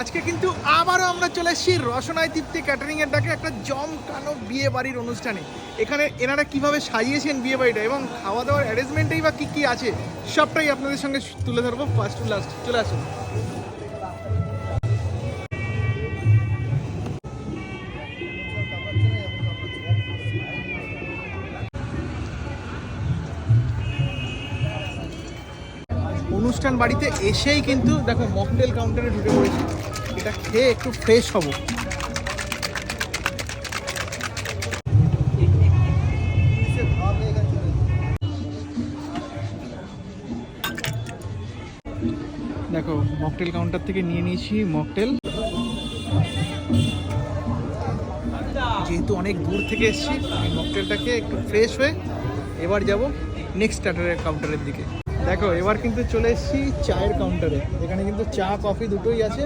আজকে কিন্তু আবারও আমরা চলে এসেছি রসনায় তৃপ্তি ক্যাটারিং এর ডাকে একটা জমকানো বিয়ে বাড়ির অনুষ্ঠানে। এখানে এনারা কীভাবে সাজিয়েছেন বিয়ে বাড়িটা এবং খাওয়া দাওয়ার অ্যারেঞ্জমেন্টেই বা কী কী আছে, সবটাই আপনাদের সঙ্গে তুলে ধরবো ফার্স্ট টু লাস্ট চলে আসুন। অনুষ্ঠান বাড়িতে এসেই কিন্তু দেখো মকটেল কাউন্টারে ঢুকে পড়েছি। এটা খেয়ে একটু ফ্রেশ হব। দেখো মকটেল কাউন্টার থেকে নিয়ে নিয়েছি মকটেল যেহেতু অনেক দূর থেকে এসেছি মকটেলটাকে একটু ফ্রেশ হয়ে এবার যাব নেক্সট স্টার্টারের কাউন্টারের দিকে। দেখো, এবার কিন্তু চলে এসেছি চায়ের কাউন্টারে এখানে কিন্তু চা কফি দুটোই আছে।